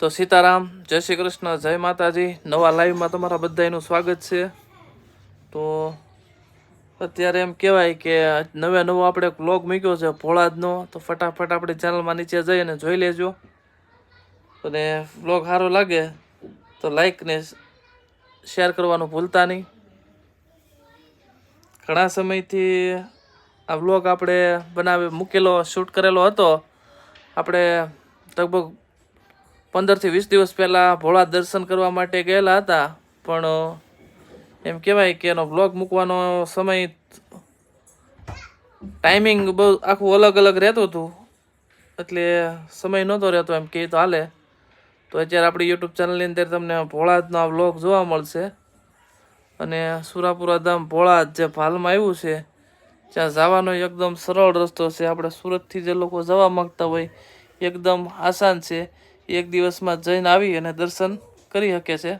તો સીતારામ, જય શ્રી કૃષ્ણ, જય માતાજી. નવા લાઈવમાં તમારા બધાનું સ્વાગત છે. તો અત્યારે એમ કહેવાય કે નવે નવો આપણે બ્લોગ મૂક્યો છે ભોળાદનો તો ફટાફટ આપણી ચેનલમાં નીચે જઈ અને જોઈ લેજો. અને બ્લોગ સારો લાગે તો લાઈકને શેર કરવાનું ભૂલતા નહીં. ઘણા સમયથી આ બ્લોગ આપણે બનાવી મૂકેલો શૂટ કરેલો હતો. આપણે લગભગ પંદરથી વીસ દિવસ પહેલાં ભોળા દર્શન કરવા માટે ગયેલા હતા. પણ એમ કહેવાય કે એનો બ્લોગ મૂકવાનો સમય ટાઈમિંગ બહુ આખું અલગ અલગ રહેતું હતું. એટલે સમય નહોતો રહેતો એમ કહે તો હાલે. તો અત્યારે આપણી યુટ્યુબ ચેનલની અંદર તમને ભોળાદનો આ બ્લોગ જોવા મળશે. અને સુરાપુરા ધામ ભોળાદ જે ભાલમાં આવ્યું છે ત્યાં જવાનો એકદમ સરળ રસ્તો છે. આપણે સુરતથી જે લોકો જવા માંગતા હોય, એકદમ આસાન છે. એક દિવસમાં જઈને આવી અને દર્શન કરી શકે છે.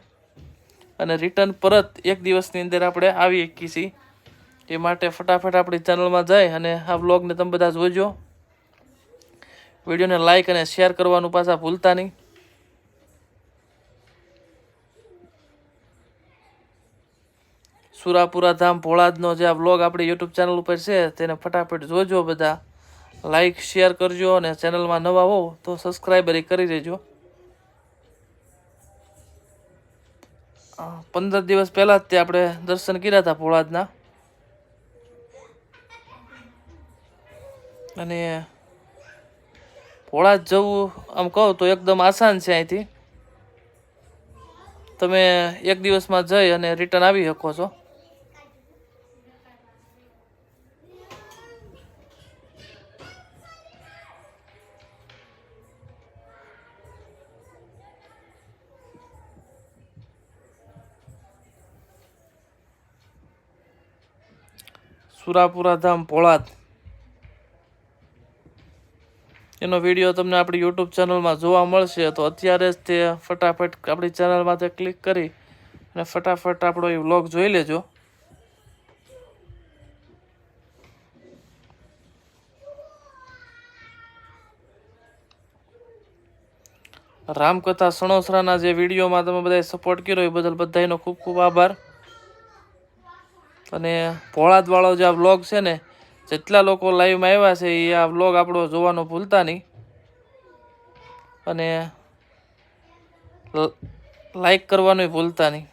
અને રિટર્ન પરત એક દિવસની અંદર આપણે આવી શકીએ છીએ. એ માટે ફટાફટ આપણી ચેનલમાં જાય અને આ વ્લોગને તમે બધા જોજો. વિડીયોને લાઈક અને શેર કરવાનું પાછા ભૂલતા નહીં. સુરાપુરા ધામ ભોળાદનો જે આ વ્લોગ આપણી યુટ્યુબ ચેનલ ઉપર છે, તેને ફટાફટ જોજો બધા. લાઈક શેર કરજો અને ચેનલમાં નવા હો તો સબસ્ક્રાઈબર કરી દેજો. પંદર દિવસ પહેલાં જ તે આપણે દર્શન કર્યા હતા પોળાદના. અને પોળાદ જવું, આમ કહો તો એકદમ આસાન છે અહીંથી. તમે એક દિવસમાં જઈ અને રિટર્ન આવી શકો છો. સુરાપુરા ધામ ભોળાદ એનો વીડિયો તમને આપણી યુટ્યુબ ચેનલમાં જોવા મળશે, તો અત્યારે જ તે ફટાફટ આપણી ચેનલમાં તે ક્લિક કરી અને ફટાફટ આપણો એ વ્લોગ જોઈ લેજો. રામકથા સણોસરાના જે વિડીયોમાં તમે બધાએ સપોર્ટ કર્યો, એ બદલ બધાનો ખૂબ ખૂબ આભાર. અને ભોળાદવાળો જે આ વ્લોગ છે ને, જેટલા લોકો લાઈવમાં આવ્યા છે, એ આ વ્લોગ આપણો જોવાનો ભૂલતા નહીં. અને લાઈક કરવાનું ભૂલતા નહીં.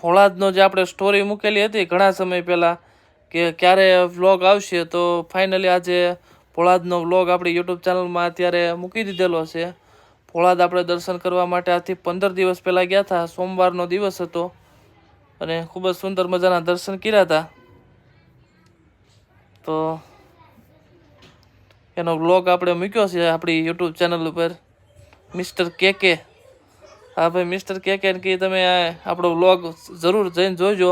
ભોળાદનો જે આપણે સ્ટોરી મૂકેલી હતી ઘણા સમય પહેલાં, કે ક્યારે વ્લોગ આવશે, તો ફાઇનલી આજે ભોળાદનો વ્લોગ આપણી યુટ્યુબ ચેનલમાં અત્યારે મૂકી દીધેલો છે. ભોળાદ આપણે દર્શન કરવા માટે આજથી પંદર દિવસ પહેલાં ગયા હતા. સોમવારનો દિવસ હતો અને ખૂબ જ સુંદર મજાના દર્શન કર્યા હતા. તો એનો વ્લોગ આપણે મૂક્યો છે આપણી યુટ્યુબ ચેનલ ઉપર. મિસ્ટર કે કે. હા ભાઈ, મિસ્ટર કે કે તમે આપણો બ્લોગ જરૂર જઈને જોજો.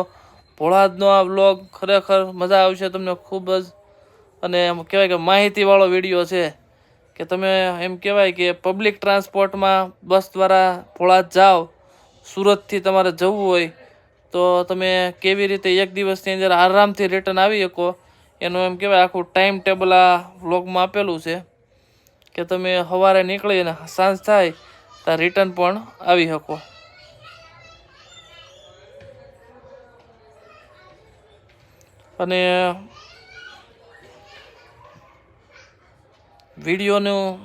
ભોળાદનો આ વ્લોગ ખરેખર મજા આવશે તમને ખૂબ જ. અને એમ કહેવાય કે માહિતીવાળો વીડિયો છે. કે તમે એમ કહેવાય કે પબ્લિક ટ્રાન્સપોર્ટમાં બસ દ્વારા ભોળા જાઓ, સુરતથી તમારે જવું હોય, તો તમે કેવી રીતે એક દિવસની અંદર આરામથી રિટર્ન આવી શકો? એનું એમ કહેવાય આખું ટાઈમ ટેબલ આ વ્લોગમાં આપેલું છે કે તમે સવારે નીકળી અને સાંજ થાય ત્યાં રિટર્ન પણ આવી શકો. અને વિડીયોનું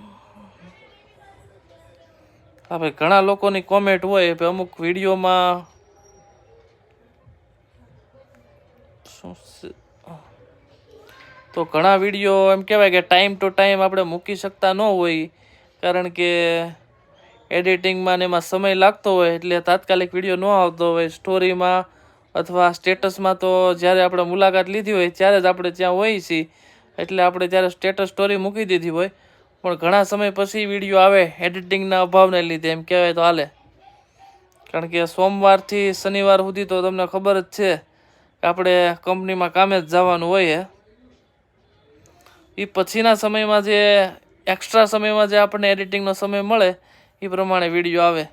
ભાઈ ઘણા લોકોની કોમેન્ટ હોય કે અમુક વિડીયોમાં તો ઘણા વીડિયો એમ કહેવાય કે ટાઈમ ટુ ટાઈમ આપણે મૂકી શકતા ન હોય, કારણ કે એડિટિંગમાં ને એમાં સમય લાગતો હોય એટલે તાત્કાલિક વીડિયો ન આવતો હોય. સ્ટોરીમાં અથવા સ્ટેટસમાં તો જ્યારે આપણે મુલાકાત લીધી હોય ત્યારે જ આપણે ત્યાં હોઈએ છીએ. એટલે આપણે ત્યારે સ્ટેટસ સ્ટોરી મૂકી દીધી હોય, પણ ઘણા સમય પછી વીડિયો આવે એડિટિંગના અભાવને લીધે, એમ કહેવાય તો હાલે. કારણ કે સોમવારથી શનિવાર સુધી તો તમને ખબર જ છે કે આપણે કંપનીમાં કામે જ જવાનું હોય એ. પછીના સમયમાં જે એક્સ્ટ્રા સમયમાં જે આપણને એડિટિંગનો સમય મળે, એ પ્રમાણે વીડિયો આવે.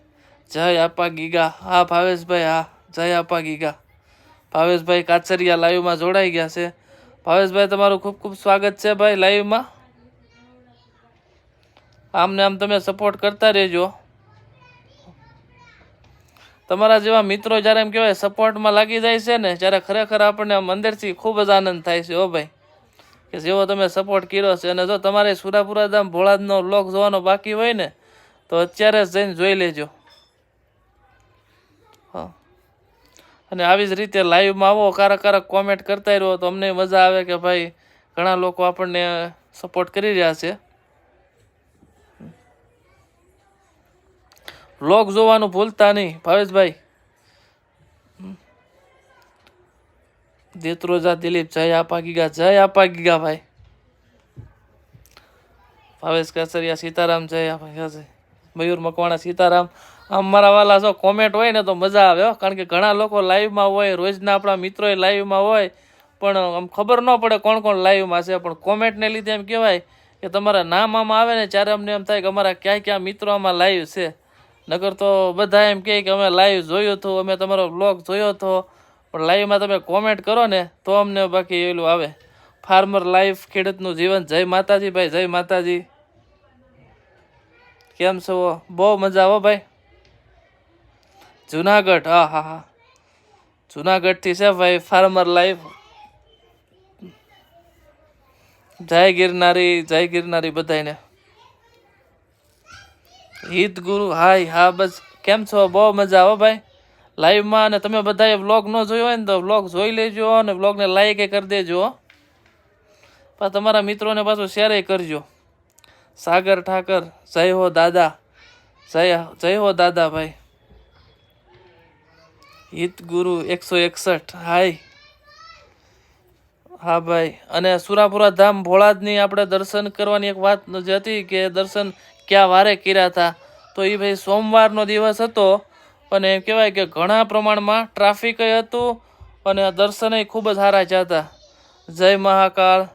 જય આપા ગીગા. હા, ભાવેશભાઈ, હા. જય આપા ગીગા. ભાવેશભાઈ કાચરિયા લાઈવમાં જોડાઈ ગયા છે. ભાવેશભાઈ, તમારું ખૂબ ખૂબ સ્વાગત છે ભાઈ લાઈવમાં આમને આમ તમે સપોર્ટ કરતા રહેજો. તમારા જેવા મિત્રો જ્યારે એમ કહેવાય સપોર્ટમાં લાગી જાય છે ને ત્યારે ખરેખર આપણને આમ અંદરથી ખૂબ જ આનંદ થાય છે હો ભાઈ. કે જેવો તમે સપોર્ટ કર્યો છે અને જો તમારે સુરાપુરા ધામ ભોળાદનો લોક જોવાનો બાકી હોય ને, તો અત્યારે જ જઈને જોઈ લેજો. અને આવી જ રીતે લાઈવમાં આવો, કારક કારક કોમેન્ટ કરતા રહો તો અમને મજા આવે કે ભાઈ, ઘણા લોકો આપણને સપોર્ટ કરી રહ્યા છે. લોક જોવાનું ભૂલતા નહીં, ભાવેશભાઈ. દેત્રોજા દિલીપ, જય આપા ગીગા, જય આપા ગીગા ભાઈ. ભાવેશ કાસરિયા, સીતારામ, જય આપા જય. મયુર મકવાણા, સીતારામ. આમ મારા વાલા જો કોમેન્ટ હોય ને તો મજા આવે કારણ કે ઘણા લોકો લાઈવમાં હોય, રોજના આપણા મિત્રો લાઈવમાં હોય. પણ આમ ખબર ન પડે કોણ કોણ લાઈવમાં છે. પણ કોમેન્ટને લીધે એમ કહેવાય કે તમારા નામ આમાં આવે ને ત્યારે અમને એમ થાય કે અમારા ક્યાં ક્યાં મિત્રો આમાં લાઈવ છે. નગર તો બધા એમ કહે કે અમે લાઈવ જોયું હતું અમે તમારો બ્લોગ જોયો હતો પણ લાઈવમાં તમે કોમેન્ટ કરો ને તો અમને બાકી એલું આવે. ફાર્મર લાઈફ ખેડૂતનું જીવન. જય માતાજી ભાઈ, જય માતાજી. કેમ છો? બહુ મજા આવો ભાઈ. જુનાગઢ, હા હા હા. જુનાગઢથી છે ભાઈ ફાર્મર લાઈફ જય ગિરનારી જય ગિરનારી બધાને હિત ગુરુ, હાય, હા, બસ. કેમ છો? બહુ મજા આવો ભાઈ. લાઈવમાં અને તમે બધાએ વ્લોગ ન જોયો હોય ને તો વ્લોગ જોઈ લેજો અને વ્લોગને લાઈક કરી દેજો પણ તમારા મિત્રોને પાછું શેર કરજો. સાગર ઠાકર, જય હો દાદા. જય જય હો દાદા ભાઈ. હિત ગુરુ એકસો એકસઠ. હાય. હા ભાઈ. અને સુરાપુરા ધામ ભોળાદની આપણે દર્શન કરવાની એક વાત જે હતી કે દર્શન ક્યાં વારે કર્યા હતા. તો એ ભાઈ સોમવારનો દિવસ હતો અને એમ કહેવાય કે ઘણા પ્રમાણમાં ટ્રાફિકય હતું અને દર્શનય ખૂબ જ સારા થયા હતા. જય મહાકાળ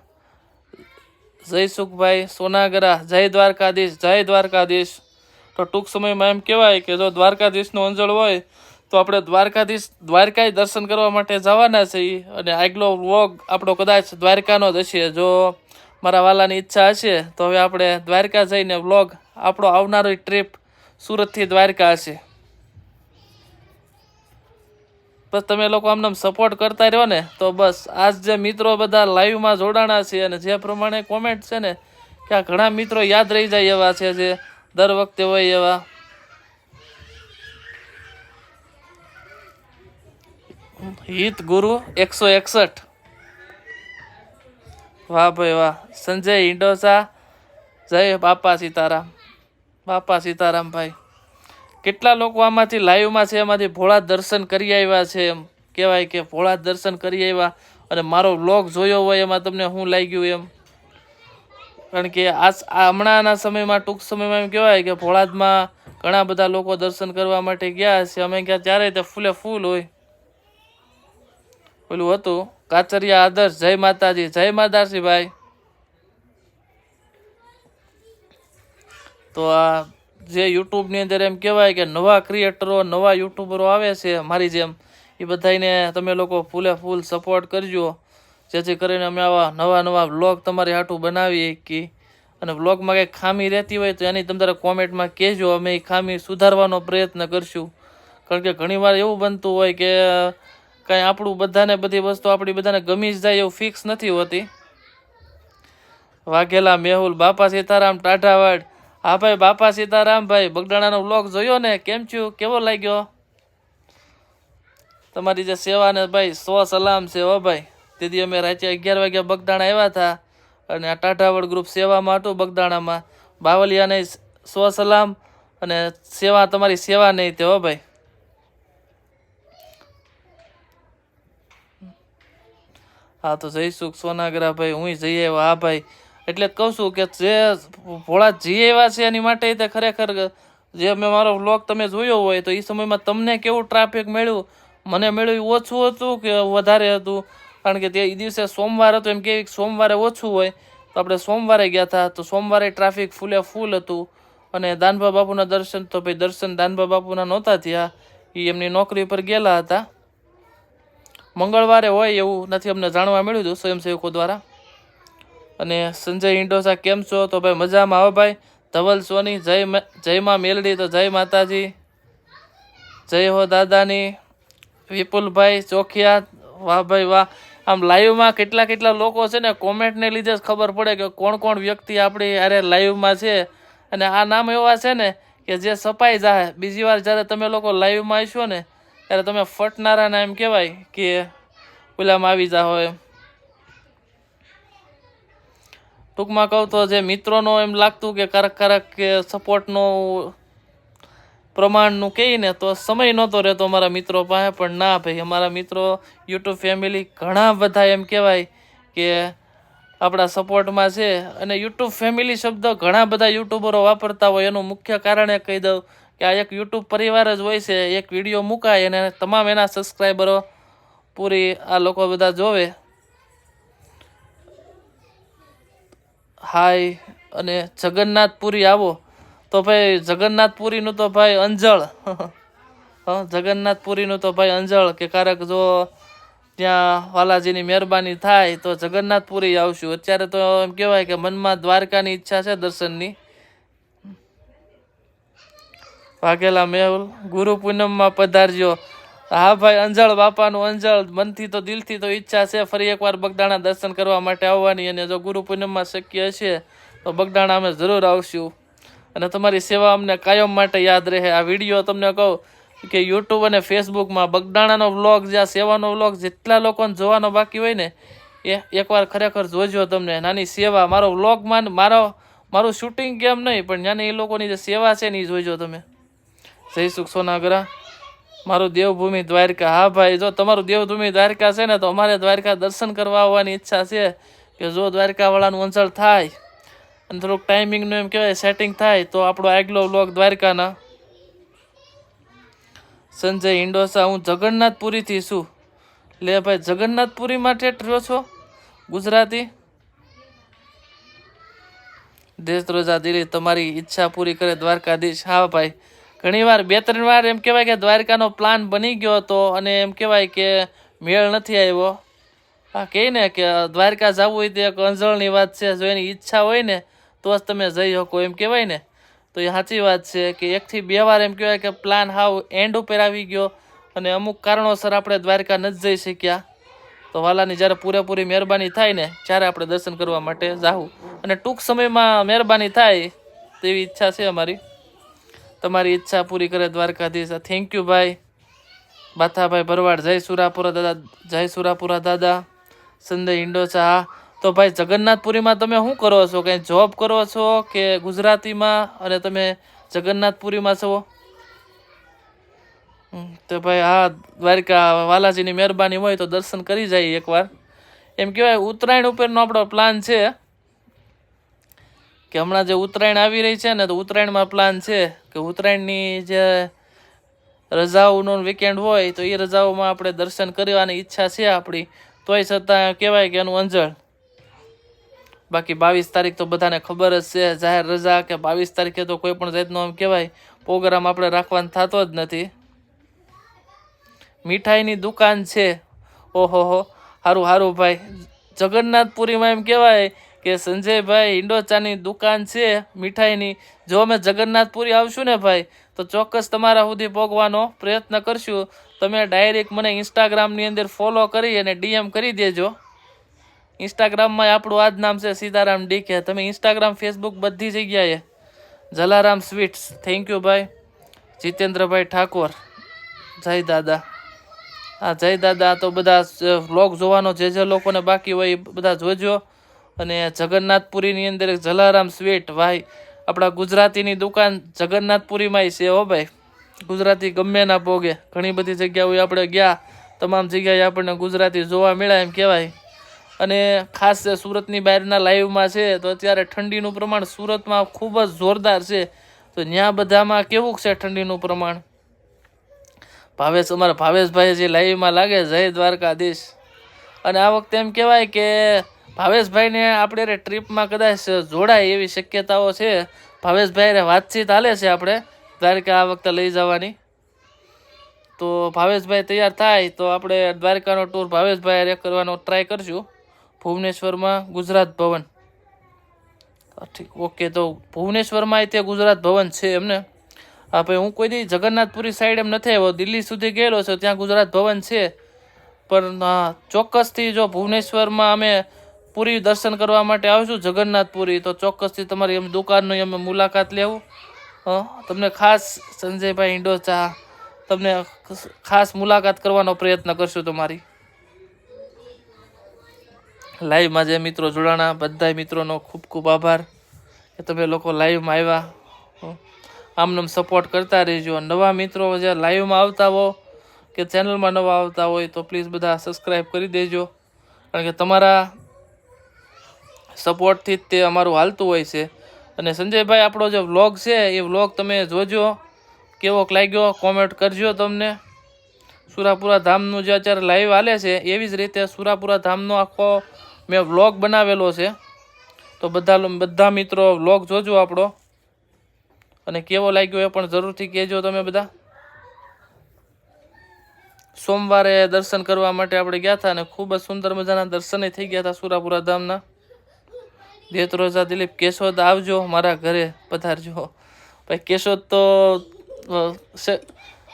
જય સુખભાઈ. સોનાગરા. જય દ્વારકાધીશ. જય દ્વારકાધીશ. તો ટૂંક સમયમાં એમ કહેવાય કે જો દ્વારકાધીશનું અંજળ હોય તો આપણે દ્વારકાધીશ દ્વારકાએ દર્શન કરવા માટે જવાના છીએ અને આગલો વ્લોગ આપણો કદાચ દ્વારકાનો જ હશે. જો મારા વાલાની ઈચ્છા હશે, તો હવે આપણે દ્વારકા જઈને વ્લોગ, આપણો આવનારો ટ્રીપ સુરતથી દ્વારકા હશે. બસ તમે લોકો આમને સપોર્ટ કરતા રહ્યો ને, તો બસ આજ જે મિત્રો બધા લાઈવમાં જોડાણા છે અને જે પ્રમાણે કોમેન્ટ છે ને, કે આ ઘણા મિત્રો યાદ રહી જાય એવા છે જે દર વખતે હોય એવા. હિત ગુરુ એકસો એકસઠ. વાહ ભાઈ વાહ. સંજય ઇન્ડોસા જય બાપા સીતારામ. બાપા સીતારામ ભાઈ. કેટલા લોકો આમાંથી લાઈવમાં છે એમાંથી ભોળા દર્શન કરી આવ્યા છે એમ. કહેવાય કે ભોળા દર્શન કરી આવ્યા અને મારો વ્લોગ જોયો હોય એમાં તમને શું લાગ્યું એમ. કારણ કે આ હમણાંના સમયમાં, ટૂંક સમયમાં એમ કહેવાય કે ભોળાદમાં ઘણા બધા લોકો દર્શન કરવા માટે ગયા છે. અમે ગયા ત્યારે તે ફૂલે ફૂલ હોય. પેલું હતું, કાચરિયા આદર્શ, જય માતાજી જય માતાજી ભાઈ તો આ જે યુટ્યુબની અંદર એમ કહેવાય કે નવા ક્રિએટરો નવા યુટ્યુબરો આવે છે મારી જેમ, એ બધાને તમે લોકો ફૂલે ફૂલ સપોર્ટ કરજો. જેથી કરીને અમે આવા નવા નવા વ્લોગ તમારી હાટું બનાવીએ કે અને વ્લોગમાં કંઈ ખામી રહેતી હોય તો એની તમે તારે કોમેન્ટમાં કહેજો. અમે એ ખામી સુધારવાનો પ્રયત્ન કરશું. કારણ કે ઘણીવાર એવું બનતું હોય કે કાંઈ આપણું બધાને બધી વસ્તુ આપણી બધાને ગમી જ જાય એવું ફિક્સ નથી હોતી. વાઘેલા મેહુલ, બાપા સીતારામ, ટાઢાવાડ. હા ભાઈ, બાપા સીતારામ ભાઈ બગડાણાનો વ્લોગ જોયો ને? કેમ છું કેવો લાગ્યો? તમારી જે સેવા ને ભાઈ સો સલામ છે હો ભાઈ. દીદી, અમે રાત્રે અગિયાર વાગ્યા બગદાણા આવ્યા હતા અને આ ટાઢાવડ ગ્રુપ સેવામાં હતું બગદાણામાં. બાવલિયાને સો સલામ અને સેવા, તમારી સેવા નહીં તે હો ભાઈ. હા, તો જઈશું. સોનાગ્રહ સોનાગરા ભાઈ હું જઈ આવ્યો. હા, ભાઈ. એટલે કહું છું કે જે ભોળા જઈ આવ્યા છે એની માટે તે ખરેખર જે મેં મારો વ્લોગ તમે જોયો હોય, તો એ સમયમાં તમને કેવું ટ્રાફિક મળ્યું? મને મળ્યું ઓછું હતું કે વધારે હતું? કારણ કે તે એ દિવસે સોમવાર હતો, એમ કે સોમવારે ઓછું હોય. તો આપણે સોમવારે ગયા હતા તો સોમવારે ટ્રાફિક ફૂલે ફૂલ હતું. અને દાનભા બાપુના દર્શન તો ભાઈ દર્શન દાનભા બાપુના નહોતા થયા. એ એમની નોકરી પર ગયેલા હતા. મંગળવારે હોય એવું નથી અમને જાણવા મળ્યું હતું સ્વયંસેવકો દ્વારા. અને સંજય ઇન્ડોસા કેમ છો? તો ભાઈ મજામાં આવો ભાઈ. ધવલ સોની, જય જય માં મેલડી, તો જય માતાજી. જય હો દાદાની. વિપુલભાઈ ચોખિયા, વાહ ભાઈ વાહ. આમ લાઈવમાં કેટલા કેટલા લોકો છે ને, કોમેન્ટને લીધે જ ખબર પડે કે કોણ કોણ વ્યક્તિ આપણી અરે લાઈવમાં છે. અને આ નામ એવા છે ને કે જે સપાઈ જાય. બીજી વાર જ્યારે તમે લોકો લાઈવમાં આવશો ને ત્યારે તમે ફટનારાના એમ કહેવાય કે ઓલામાં આવી જાઓ એમ ટૂંકમાં કહું તો જે મિત્રોનો એમ લાગતું કે કારક કારક કે સપોર્ટનો પ્રમાણનું કહીને તો સમય નહોતો રહેતો અમારા મિત્રો પાસે, પણ ના ભાઈ, અમારા મિત્રો યુટ્યુબ ફેમિલી ઘણા બધા એમ કહેવાય કે આપણા સપોર્ટમાં છે. અને યુટ્યુબ ફેમિલી શબ્દ ઘણા બધા યુટ્યુબરો વાપરતા હોય, એનું મુખ્ય કારણ એ કહી દઉં કે આ એક યુટ્યુબ પરિવાર જ હોય છે, એક વીડિયો મુકાય અને તમામ એના સબસ્ક્રાઈબરો પૂરી આ લોકો બધા જોવે. હાય અને જગન્નાથપુરી આવો. તો ભાઈ, જગન્નાથપુરીનું તો ભાઈ અંજળ. જગન્નાથપુરીનું તો ભાઈ અંજળ કે કારક જો ત્યાં વાલાજીની મહેરબાની થાય તો જગન્નાથપુરી આવશું. અત્યારે તો એમ કહેવાય કે મનમાં દ્વારકાની ઈચ્છા છે દર્શનની. વાઘેલા મેહુલ, ગુરુ પૂનમમાં પધારજો. હા ભાઈ, અંજળ, બાપાનું અંજળ. મનથી તો દિલથી તો ઈચ્છા છે, ફરી એકવાર બગદાણા દર્શન કરવા માટે આવવાની. અને જો ગુરુ પૂનમમાં શક્ય હશે, તો બગદાણા અમે જરૂર આવશું. અને તમારી સેવા અમને કાયમ માટે યાદ રહે. આ વીડિયો તમને કહું કે યુટ્યુબ અને ફેસબુકમાં બગદાણાનો વ્લોગ જ્યાં સેવાનો વ્લોગ જેટલા લોકોને જોવાનો બાકી હોય ને, એ એકવાર ખરેખર જોજો તમને. નાની સેવા. મારો વ્લોગમાં મારો, મારું શૂટિંગ કેમ નહીં, પણ ત્યાંની એ લોકોની જે સેવા છે ને એ જોઈજો તમે. જય સુખ સોનાગરા. મારું દેવભૂમિ દ્વારકા. હા ભાઈ, જો તમારું દેવભૂમિ દ્વારકા છે ને, તો અમારે દ્વારકા દર્શન કરવા આવવાની ઈચ્છા છે કે જો દ્વારકાવાળાનું અંચળ થાય અને થોડુંક ટાઈમિંગનું એમ કહેવાય સેટિંગ થાય, તો આપણો આગલો વ્લોગ દ્વારકાના. સંજય ઇન્ડોસા હું જગન્નાથપુરીથી છું. લે ભાઈ, જગન્નાથપુરી માટે રહ્યો છો? ગુજરાતી? દેશ રોજા દિલ્હી તમારી ઈચ્છા પૂરી કરે દ્વારકાધીશ. હા ભાઈ ઘણીવાર બે, ત્રણ વાર એમ કહેવાય કે દ્વારકાનો પ્લાન બની ગયો હતો અને એમ કહેવાય કે મેળ નથી આવ્યો. હા, કહે ને કે દ્વારકા જવું હોય તો એક અંજળની વાત છે, જો એની ઈચ્છા હોય ને તો જ તમે જઈ શકો, એમ કહેવાય ને. તો એ સાચી વાત છે કે એકથી બે વાર એમ કહેવાય કે પ્લાન હાવ એન્ડ ઉપર આવી ગયો અને અમુક કારણોસર આપણે દ્વારકા નથી જઈ શક્યા. તો વાલાની જ્યારે પૂરેપૂરી મહેરબાની થાય ને, ત્યારે આપણે દર્શન કરવા માટે જાવું અને ટૂંક સમયમાં મહેરબાની થાય તેવી ઈચ્છા છે અમારી. તમારી ઈચ્છા પૂરી કરે દ્વારકાધીશ. થેન્ક યુ ભાઈ. બાથાભાઈ ભરવાડ, જય સુરાપુરા દાદા, જય સુરાપુરા દાદા. સંદય ઇન્ડોચા હા તો ભાઈ જગન્નાથપુરીમાં તમે શું કરો છો? કંઈ જોબ કરો છો કે ગુજરાતીમાં? અને તમે જગન્નાથપુરીમાં છો? તો ભાઈ હા દ્વારકા વાલાજીની મહેરબાની હોય તો દર્શન કરી જાય એકવાર. એમ કહેવાય, ઉત્તરાયણ ઉપરનો આપણો પ્લાન છે. કે હમણાં જે ઉત્તરાયણ આવી રહી છે ને, તો ઉત્તરાયણમાં પ્લાન છે. કે ઉત્તરાયણની જે રજાઓનો વીકેન્ડ હોય તો એ રજાઓમાં આપણે દર્શન કરવાની ઈચ્છા છે આપણી. તોય છતાં કહેવાય કે એનું અંજળ. બાકી બાવીસ તારીખ તો બધાને ખબર જ છે, જાહેર રજા કે બાવીસ તારીખે તો કોઈ પણ જાતનો આમ કહેવાય, પ્રોગ્રામ આપણે રાખવાનો થતો જ નથી. મીઠાઈની દુકાન છે. ઓહો હો સારું સારું ભાઈ. જગન્નાથપુરીમાં એમ કહેવાય કે સંજયભાઈ ઇન્ડોચાની દુકાન છે, મીઠાઈની. જો અમે જગન્નાથપુરી આવશું ને ભાઈ, તો ચોક્કસ તમારા સુધી પહોંચવાનો પ્રયત્ન કરશું. તમે ડાયરેક્ટ મને ઇન્સ્ટાગ્રામની અંદર ફોલો કરી અને ડીએમ કરી દેજો. ઇન્સ્ટાગ્રામમાં આપણું આ જ નામ છે સીતારામ ડીકે. તમે ઇન્સ્ટાગ્રામ, ફેસબુક બધી જગ્યાએ જલારામ સ્વીટ્સ. થેન્ક યુ ભાઈ. જીતેન્દ્રભાઈ ઠાકોર. જય દાદા. હા, જય દાદા. તો બધા વ્લોગ જોવાનો જે જે લોકોને બાકી હોય એ બધા જોજો. અને જગન્નાથપુરીની અંદર જલારામ સ્વીટ, ભાઈ, આપણા ગુજરાતીની દુકાન જગન્નાથપુરીમાંય છે હો ભાઈ. ગુજરાતી ગમે ના ભોગે. ઘણી બધી જગ્યાઓએ આપણે ગયા, તમામ જગ્યાએ આપણને ગુજરાતી જોવા મળ્યા એમ કહેવાય. અને ખાસ સુરતની બહારના લાઈવમાં છે, તો અત્યારે ઠંડીનું પ્રમાણ સુરતમાં ખૂબ જ જોરદાર છે. તો ત્યાં બધામાં કેવું છે ઠંડીનું પ્રમાણ? ભાવેશ, અમારા ભાવેશભાઈ જે લાઈવમાં લાગે, જય દ્વારકાધીશ. અને આ વખતે એમ કહેવાય કે ભાવેશભાઈને આપણે રે ટ્રીપમાં કદાચ જોડાય એવી શક્યતાઓ છે. ભાવેશભાઈ વાતચીત હાલે છે આપણે દ્વારકા આ વખતે લઈ જવાની. તો ભાવેશભાઈ તૈયાર થાય, તો આપણે દ્વારકાનો ટૂર ભાવેશભાઈ રે કરવાનો ટ્રાય કરશું. ભુવનેશ્વરમાં ગુજરાત ભવન. ઠીક ઓકે તો ભુવનેશ્વરમાં તે ગુજરાત ભવન છે એમને. હા હું કોઈ દી જગન્નાથપુરી સાઈડ એમ નથી આવ્યો. દિલ્હી સુધી ગયેલો છે, ત્યાં ગુજરાત ભવન છે. પણ ચોક્કસથી જો ભુવનેશ્વરમાં અમે પુરી દર્શન કરવા માટે આવીશું જગન્નાથપુરી. તો ચોક્કસથી તમારી એમ દુકાનની અમે મુલાકાત લેવું. તમને ખાસ સંજયભાઈ ઇન્ડોચા તમને ખાસ મુલાકાત કરવાનો પ્રયત્ન કરશું તમારી. લાઈવમાં જે મિત્રો જોડાણા બધા મિત્રોનો ખૂબ ખૂબ આભાર કે તમે લોકો લાઈવમાં આવ્યા. આમનેમ સપોર્ટ કરતા રહેજો. નવા મિત્રો જે લાઈવમાં આવતા હો કે ચેનલમાં નવા આવતા હોય તો પ્લીઝ બધા સબસ્ક્રાઈબ કરી દેજો. કારણ કે તમારા સપોર્ટથી જ તે અમારું હાલતું હોય છે. અને સંજયભાઈ, આપણો જે વ્લોગ છે, એ વ્લોગ તમે જોજો. કેવોક લાગ્યો? કોમેન્ટ કરજો તમને. સુરાપુરા ધામનું જે અત્યારે લાઈવ હાલે છે, એવી જ રીતે સુરાપુરા ધામનો આખો મેં વ્લોગ બનાવેલો છે. તો બધા બધા મિત્રો વ્લોગ જોજો આપણો. અને કેવો લાગ્યો એ પણ જરૂરથી કહેજો તમે બધા. સોમવારે દર્શન કરવા માટે આપણે ગયા હતા અને ખૂબ જ સુંદર મજાના દર્શને થઈ ગયા હતા સુરાપુરા ધામના. દેતરોજા દિલીપ કેશોદ આવજો, મારા ઘરે પધારજો. ભાઈ, કેશોદ તો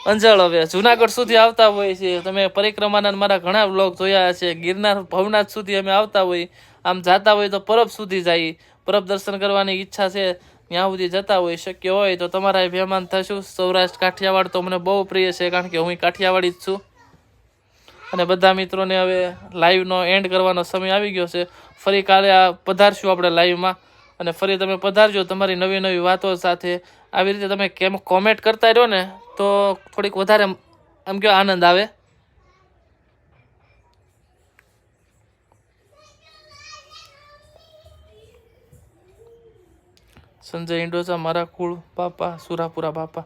અંજળ હવે. જુનાગઢ સુધી આવતા હોય છે. તમે પરિક્રમાના મારા ઘણા બ્લોગ જોયા છે ગિરનાર, ભવનાથ સુધી અમે આવતા હોય. આમ જાતા હોય તો પરબ સુધી જઈએ પરબ દર્શન કરવાની ઈચ્છા છે. ત્યાં સુધી જતા હોય, શક્ય હોય તો તમારા મહેમાન થશું. સૌરાષ્ટ્ર, કાઠિયાવાડ તો મને બહુ પ્રિય છે, કારણ કે હું કાઠિયાવાડી જ છું. અને બધા મિત્રોને હવે લાઈવનો એન્ડ કરવાનો સમય આવી ગયો છે. ફરી કાલે આ પધારશું આપણે લાઈવમાં અને ફરી તમે પધારજો તમારી નવી નવી વાતો સાથે. આવી રીતે તમે કેમ કોમેન્ટ કરતા રહ્યો ને, તો થોડીક વધારે આમ કયો આનંદ આવે. સંજય ઇન્ડોસા મારા કુળ બાપા, સુરાપુરા બાપા.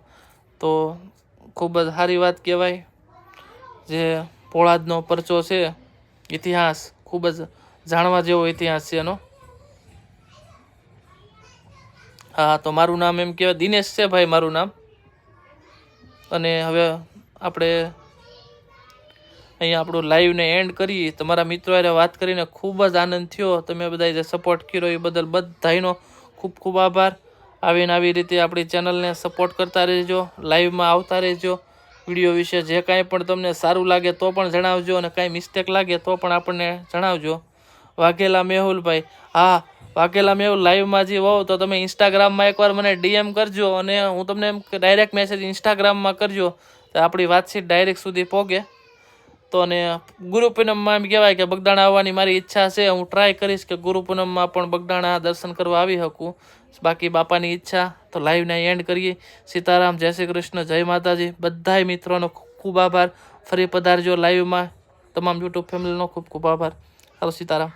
તો ખૂબ જ સારી વાત કહેવાય. જે પોળાદનો પરચો છે. ઇતિહાસ ખૂબ જ જાણવા જેવો ઇતિહાસ છે એનો. હા તો મારું નામ એમ કહેવાય. દિનેશ છે ભાઈ મારું નામ. અને હવે આપણે અહીંયા આપણું લાઈવને એન્ડ કરી. તમારા મિત્રો વાત કરીને ખૂબ જ આનંદ થયો. તમે બધાએ જે સપોર્ટ કર્યો એ બદલ બધાનો ખૂબ ખૂબ આભાર. આવીને આવી રીતે આપણી ચેનલને સપોર્ટ કરતા રહેજો. લાઈવમાં આવતા રહેજો. વીડિયો વિશે જે કાંઈ પણ તમને સારું લાગે તો પણ જણાવજો અને કાંઈ મિસ્ટેક લાગે તો પણ આપણને જણાવજો. વાઘેલા મેહુલભાઈ, હા, વાઘેલા મેહુલ લાઈવમાં જે હોવ તો તમે ઇન્સ્ટાગ્રામમાં એકવાર મને ડીએમ કરજો અને હું તમને એમ ડાયરેક્ટ મેસેજ ઇન્સ્ટાગ્રામમાં કરજો. તો આપણી વાતચીત ડાયરેક્ટ સુધી પહોંચે તો અને ગુરુ પૂનમમાં એમ કહેવાય કે બગદાણા આવવાની મારી ઈચ્છા છે. હું ટ્રાય કરીશ કે ગુરુ પૂનમમાં પણ બગદાણા દર્શન કરવા આવી શકું. બાકી બાપાની ઈચ્છા તો લાઈવને એન્ડ કરીએ. સીતારામ, જય શ્રી કૃષ્ણ, જય માતાજી. બધાય મિત્રોનો ખૂબ આભાર. ફરી પધારજો લાઈવમાં તમામ યુટ્યુબ ફેમિલીનો ખૂબ ખૂબ આભાર. હાલો સીતારામ.